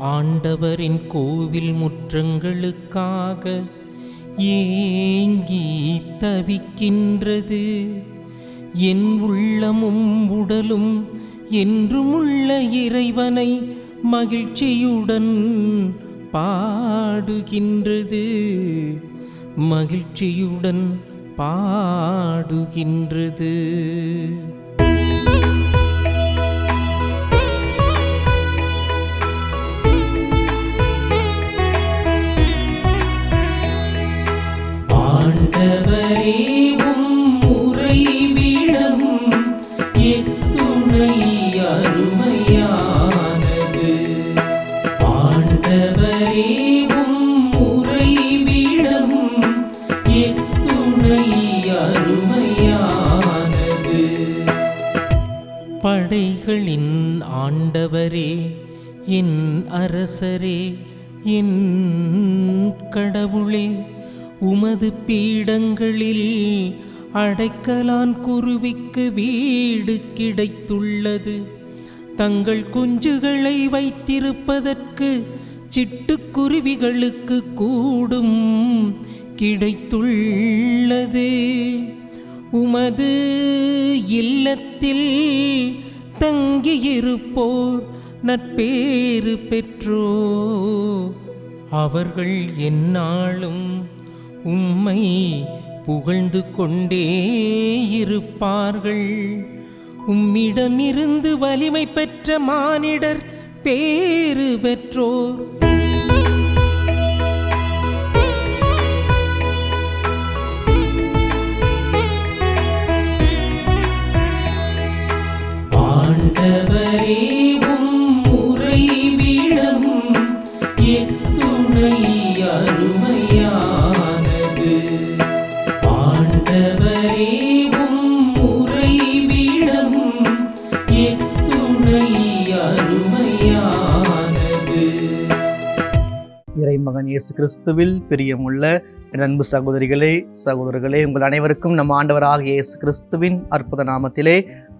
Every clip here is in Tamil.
ஆண்டவரின் கோவில் முற்றங்களுக்காக ஏங்கி தவிக்கின்றது. என் உள்ளமும் உடலும் என்றும் உள்ள இறைவனை மகிழ்ச்சியுடன் பாடுகின்றது. மகிழ்ச்சியுடன் பாடுகின்றது. ஆண்டவரே உறைவிடம் எத்துணை அருமையானது. ஆண்டவரே உறைவிடம் எத்துணை அருமையானது. படைகளின் ஆண்டவரே என் அரசரே என் கடவுளே உமது பீடங்களில் அடைக்கலான் குருவிக்கு வீடு கிடைத்துள்ளது. தங்கள் குஞ்சுகளை வைத்திருப்பதற்கு சிட்டுக்குருவிகளுக்கு கூடும் கிடைத்துள்ளது. உமது இல்லத்தில் தங்கியிருப்போர் நட்பேறு பெற்றோ அவர்கள் எந்நாளும் உம்மை புகழ்ந்து கொண்டே இருப்பார்கள். உம்மிடமிருந்து வலிமை பெற்ற மானிடர் பேறு பெற்றோர். மகன் இயேசு கிறிஸ்துவில் பிரியமுள்ள என் அன்பு சகோதரிகளே சகோதரர்களே உங்கள் அனைவருக்கும் நம் ஆண்டவராக இயேசு கிறிஸ்துவின் அற்புத நாமத்திலே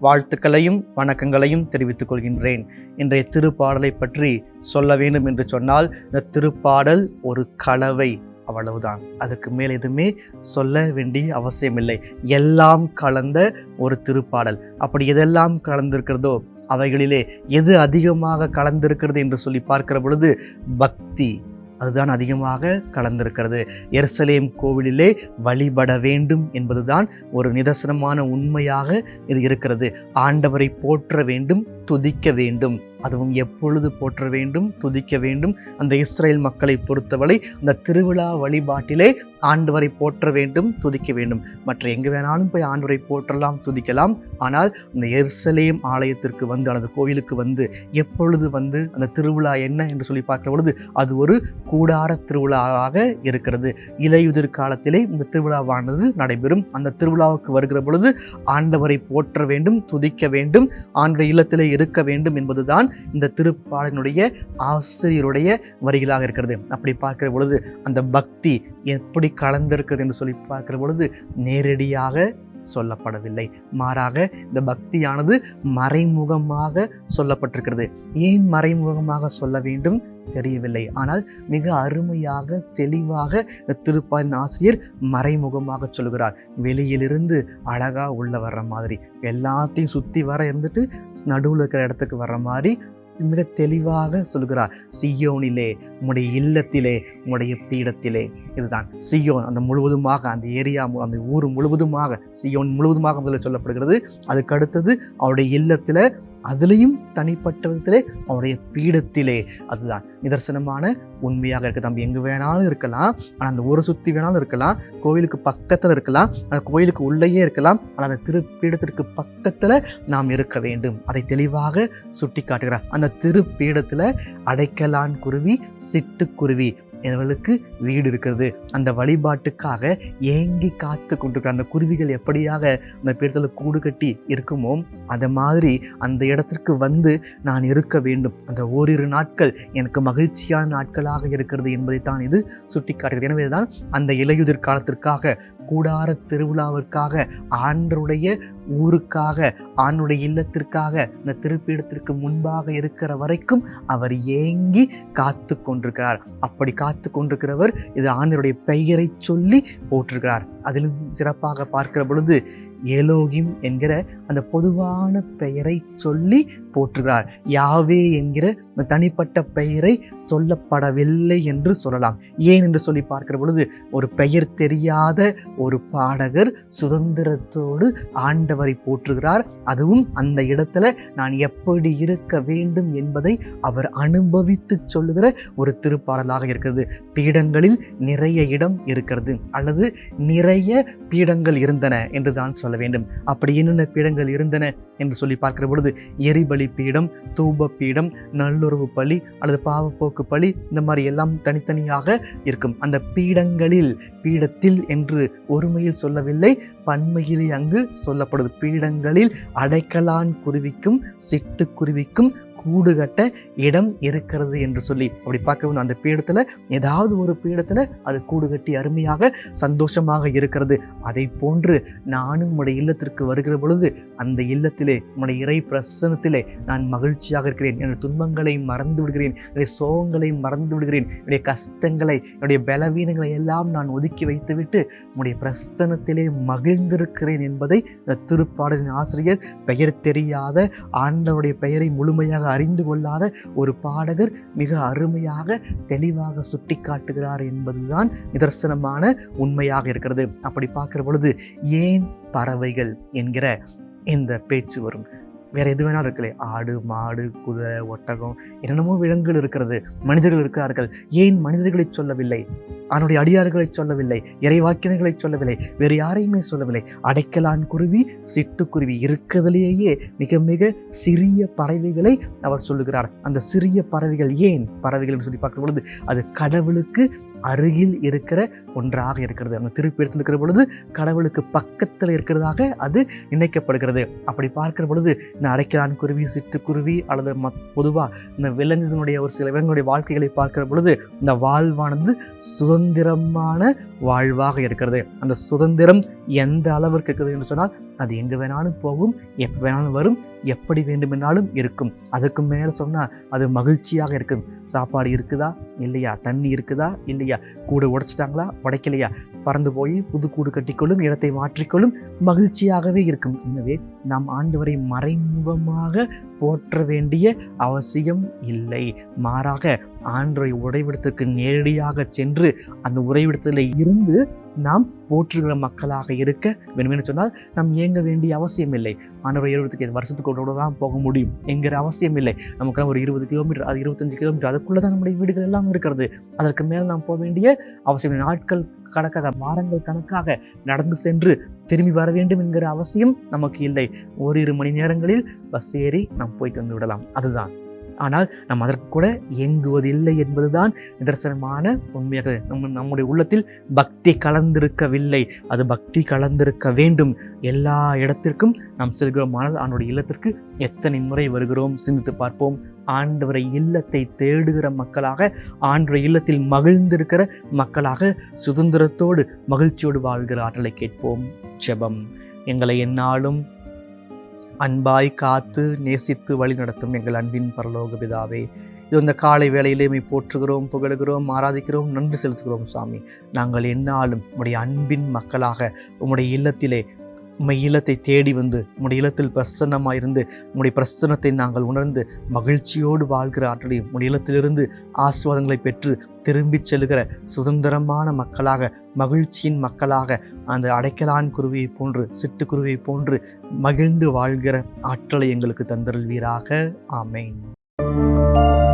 வாழ்த்துக்களையும் வணக்கங்களையும் தெரிவித்துக் கொள்கின்றேன். இன்றைய திருப்பாடலை பற்றி சொல்ல வேண்டும் என்று சொன்னால் இந்த திருப்பாடல் ஒரு கலவை அவ்வளவுதான். அதுக்கு மேல் எதுவுமே சொல்ல வேண்டிய அவசியமில்லை. எல்லாம் கலந்த ஒரு திருப்பாடல். அப்படி எதெல்லாம் கலந்திருக்கிறதோ அவைகளிலே எது அதிகமாக கலந்திருக்கிறது என்று சொல்லி பார்க்கிற பொழுது பக்தி அதுதான் அதிகமாக கலந்திருக்கிறது. எருசலேம் கோவிலிலே வழிபட வேண்டும் என்பதுதான் ஒரு நிதர்சனமான உண்மையாக இது இருக்கிறது. ஆண்டவரை போற்ற வேண்டும் துதிக்க வேண்டும். அதுவும் எப்பொழுது போற்ற வேண்டும்? துதிக்க வேண்டும். அந்த இஸ்ரேல் மக்களை பொறுத்தவரை அந்த திருவிழா வழிபாட்டிலே ஆண்டவரை போற்ற வேண்டும் துதிக்க வேண்டும். மற்ற எங்கு வேணாலும் போய் ஆண்டவரை போற்றலாம் துதிக்கலாம். ஆனால் இந்த எருசலேம் ஆலயத்திற்கு வந்து அல்லது கோவிலுக்கு வந்து எப்பொழுது வந்து அந்த திருவிழா என்ன என்று சொல்லி பார்க்கிற பொழுது அது ஒரு கூடார திருவிழாவாக இருக்கிறது. இலையுதிர் காலத்திலே இந்த திருவிழாவானது நடைபெறும். அந்த திருவிழாவுக்கு வருகிற பொழுது ஆண்டவரை போற்ற வேண்டும் துதிக்க வேண்டும். ஆண்டு இல்லத்திலே இருக்க வேண்டும் என்பதுதான் இந்த திருப்பாடலினுடைய ஆசிரியருடைய வரிகளாக இருக்கிறது. அப்படி பார்க்கிற பொழுது அந்த பக்தி எப்படி கலந்திருக்கிறது என்று சொல்லி பார்க்கிற பொழுது நேரடியாக சொல்லப்படவில்லை. மாறாக இந்த பக்தியானது மறைமுகமாக சொல்லப்பட்டிருக்கிறது. ஏன் மறைமுகமாக சொல்ல வேண்டும்? தெரியவில்லை. ஆனால் மிக அருமையாக தெளிவாக இந்த ஆசிரியர் மறைமுகமாக சொல்கிறார் வெளியிலிருந்து அழகாக உள்ள வர்ற மாதிரி எல்லாத்தையும் சுற்றி வர இருந்துட்டு நடுவில் இருக்கிற இடத்துக்கு வர்ற மாதிரி மிக தெளிவாக சொல்கிறார் சியோனிலே உங்களுடைய இல்லத்திலே உங்களுடைய பீடத்திலே. இதுதான் சியோன் அந்த முழுவதுமாக அந்த ஏரியா மு- அந்த ஊர் முழுவதுமாக சியோன் முழுவதுமாக முதல்ல சொல்லப்படுகிறது. அதுக்கு அடுத்தது அவருடைய இல்லத்தில் அதுலேயும் தனிப்பட்ட விதத்திலே அவருடைய பீடத்திலே அதுதான். நிதர்சனமான உண்மையாக இருக்குது நம்ம எங்கே வேணாலும் இருக்கலாம். ஆனால் அந்த ஊரை சுற்றி வேணாலும் இருக்கலாம். கோயிலுக்கு பக்கத்தில் இருக்கலாம். அந்த கோயிலுக்கு உள்ளேயே இருக்கலாம். ஆனால் அந்த திருப்பீடத்திற்கு பக்கத்தில் நாம் இருக்க வேண்டும். அதை தெளிவாக சுட்டி காட்டுகிறார் அந்த திருப்பீடத்தில் அடைக்கலான் குருவி சிட்டுக்குருவி இவளுக்கு வீடு இருக்கிறது அந்த வழிபாட்டுக்காக ஏங்கி காத்து கொண்டிருக்கிற அந்த குருவிகள் எப்படியாக அந்த பீடத்தில் கூடு கட்டி இருக்குமோ அதை மாதிரி அந்த இடத்திற்கு வந்து நான் இருக்க வேண்டும். அந்த ஓரிரு நாட்கள் எனக்கு மகிழ்ச்சியான நாட்களாக இருக்கிறது என்பதை தான் இது சுட்டி காட்டுகிறது எனவே தான் அந்த இலையுதிர் காலத்திற்காக கூடார திருவிழாவிற்காக ஆண்டருடைய ஊருக்காக ஆணுடைய இல்லத்திற்காக இந்த திருப்பீடத்திற்கு முன்பாக இருக்கிற வரைக்கும் அவர் ஏங்கி காத்து கொண்டிருக்கிறார். அப்படி காத்து கொண்டிருக்கிறவர் இது ஆண்டருடைய பெயரை சொல்லி போட்டிருக்கிறார் அதிலும் சிறப்பாக பார்க்கிற பொழுது ஏலோகிம் என்கிற அந்த பொதுவான பெயரை சொல்லி போற்றுகிறார். யாவே என்கிற தனிப்பட்ட பெயரை சொல்லப்படவில்லை என்று சொல்லலாம். ஏன் என்று சொல்லி பார்க்கிற பொழுது ஒரு பெயர் தெரியாத ஒரு பாடகர் சுதந்திரத்தோடு ஆண்ட போற்றுகிறார். அதுவும் அந்த இடத்துல நான் எப்படி இருக்க வேண்டும் என்பதை அவர் அனுபவித்து சொல்லுகிற ஒரு திருப்பாடலாக இருக்கிறது. பீடங்களில் நிறைய இடம் இருக்கிறது அல்லது நிறைய பீடங்கள் இருந்தன என்று தான் சொல்ல வேண்டும். அப்படி என்னென்ன பீடங்கள் இருந்தன என்று சொல்லி பார்க்கிற பொழுது எரிபலி பீடம் தூப பீடம் நல்லுறவு பலி அல்லது பாவப்போக்கு பலி இந்த மாதிரி எல்லாம் தனித்தனியாக இருக்கும். அந்த பீடங்களில் பீடத்தில் என்று ஒருமையில் சொல்லவில்லை பன்மையிலே அங்கு சொல்லப்படுது பீடங்களில் அடைக்கலான் குருவிக்கும் சிட்டுக்குருவிக்கும் கூடு கட்ட இடம் இருக்கிறது என்று சொல்லி. அப்படி பார்க்கவும் அந்த பீடத்தில் ஏதாவது ஒரு பீடத்தில் அது கூடு கட்டி அருமையாக சந்தோஷமாக இருக்கிறது. அதை போன்று நானும் உடைய இல்லத்திற்கு வருகிற பொழுது அந்த இல்லத்திலே உடைய இறை பிரசனத்திலே நான் மகிழ்ச்சியாக இருக்கிறேன். என்னுடைய துன்பங்களை மறந்து விடுகிறேன். என்னுடைய சோகங்களை மறந்து விடுகிறேன். என்னுடைய கஷ்டங்களை என்னுடைய பலவீனங்களை எல்லாம் நான் ஒதுக்கி வைத்துவிட்டு உடைய பிரசனத்திலே மகிழ்ந்திருக்கிறேன் என்பதை இந்த திருப்பாடலின் ஆசிரியர் பெயர் தெரியாத ஆண்டவருடைய பெயரை முழுமையாக அறிந்து கொள்ளாத ஒரு பாடகர் மிக அருமையாக தெளிவாக சுட்டி காட்டுகிறார் என்பதுதான் நிதர்சனமான உண்மையாக இருக்கிறது. அப்படி பார்க்கிற பொழுது ஏன் பறவைகள்? என்கிற இந்த பேச்சு வரும். வேற எது வேணாலும் இருக்கலே ஆடு மாடு குதிரை ஒட்டகம் என்னென்னமோ விலங்குகள் இருக்கிறது. மனிதர்கள் இருக்கிறார்கள் ஏன் மனிதர்களை சொல்லவில்லை? அவனுடைய அடியார்களை சொல்லவில்லை இறைவாக்கினர்களை சொல்லவில்லை வேறு யாரையுமே சொல்லவில்லை. அடைக்கலான் குருவி சிட்டுக்குருவி இருக்கிறதுலேயே மிக மிக சிறிய பறவைகளை அவர் சொல்லுகிறார். அந்த சிறிய பறவைகள் ஏன் பறவைகள் சொல்லி பார்க்கும் பொழுது அது கடவுளுக்கு அருகில் இருக்கிற ஒன்றாக இருக்கிறது. அந்த திருப்பி இருக்கிற பொழுது கடவுளுக்கு பக்கத்தில் இருக்கிறதாக அது நினைக்கப்படுகிறது அப்படி பார்க்கிற பொழுது இந்த அடைக்கலான் குருவி சிட்டுக்குருவி அல்லது ம பொதுவாக இந்த விலங்குகளுடைய ஒரு சில விலங்குகளுடைய வாழ்க்கைகளை பார்க்கிற பொழுது இந்த வாழ்வானது சுத சுதந்திரமான வாழ்வாக இருக்கிறது. அந்த சுதந்திரம் எந்த அளவிற்கு இருக்குது என்று சொன்னால் அது எங்கே வேணாலும் போகும் எப்போ வேணாலும் வரும் எப்படி வேண்டுமென்றாலும் இருக்கும். அதுக்கு மேலே சொன்னால் அது மகிழ்ச்சியாக இருக்கும். சாப்பாடு இருக்குதா? இல்லையா? தண்ணி இருக்குதா? இல்லையா? கூடு உடைச்சிட்டாங்களா? உடைக்கலையா? பறந்து போய் புது கூடு கட்டிக்கொள்ளும் இடத்தை மாற்றிக்கொள்ளும் மகிழ்ச்சியாகவே இருக்கும். எனவே நாம் ஆண்டவரை மறைமுகமாக போற்ற வேண்டிய அவசியம் இல்லை. மாறாக ஆண்டவரை உறைவிடத்திற்கு நேரடியாக சென்று அந்த உறைவிடத்தில் இருந்து நாம் போற்றுகிற மக்களாக இருக்க வேணுமென்று சொன்னால் நாம் இயங்க வேண்டிய அவசியம் இல்லை. ஆண்டவர் ஏழு வருஷத்துக்கு ஒரு தான் போக முடியும். என்கிற அவசியம் இல்லை. நமக்கு ஒரு இருபது கிலோமீட்டர் அது இருபத்தஞ்சு கிலோமீட்டர் அதுக்குள்ளே தான் நம்முடைய வீடுகள் எல்லாம் இருக்கிறது. அதற்கு மேல் நாம் போக வேண்டிய அவசியம் இல்லை. நாட்கள் கணக்காக வாரங்கள் கணக்காக நடந்து சென்று திரும்பி வர வேண்டும் என்கிற அவசியம் நமக்கு இல்லை. ஓரிரு மணி நேரங்களில் பஸ் ஏறி நாம் போய்ட்டு வந்து விடலாம். அதுதான். ஆனால் நாம் அதற்கு கூட இயங்குவதில்லை என்பதுதான் நிதர்சனமான உண்மையாக நம்ம நம்முடைய உள்ளத்தில் பக்தி கலந்திருக்கவில்லை. அது பக்தி கலந்திருக்க வேண்டும். எல்லா இடத்திற்கும் நாம் செல்கிறோமானால் அவனுடைய இல்லத்திற்கு எத்தனை முறை வருகிறோம்? சிந்தித்து பார்ப்போம். ஆண்டவரை இல்லத்தை தேடுகிற மக்களாக ஆண்டவரை இல்லத்தில் மகிழ்ந்திருக்கிற மக்களாக சுதந்திரத்தோடு மகிழ்ச்சியோடு வாழ்கிற ஆற்றலை கேட்போம். ஜெபம். எங்களை என்னாலும் அன்பாய் காத்து நேசித்து வழி நடத்தும் எங்கள் அன்பின் பரலோக பிதாவே. இது இந்த காலை வேளையிலே மை போற்றுகிறோம் புகழுகிறோம் ஆராதிக்கிறோம் நன்றி செலுத்துகிறோம் சாமி. நாங்கள் என்னாலும் உம்முடைய அன்பின் மக்களாக உம்முடைய இல்லத்திலே உம்மை இல்லத்தை தேடி வந்து உம்முடைய இல்லத்தில் பிரசன்னமாயிருந்து உம்முடைய பிரசன்னத்தை நாங்கள் உணர்ந்து மகிழ்ச்சியோடு வாழ்கிற ஆற்றலையும் உம்முடைய இல்லத்திலிருந்து ஆசீர்வாதங்களை பெற்று திரும்பிச் செல்கிற சுதந்திரமான மக்களாக மகிழ்ச்சியின் மக்களாக அந்த அடைக்கலான் குருவியை போன்று சிட்டுக்குருவியை போன்று மகிழ்ந்து வாழ்கிற ஆற்றலை எங்களுக்கு தந்தருள்வீராக. ஆமேன்.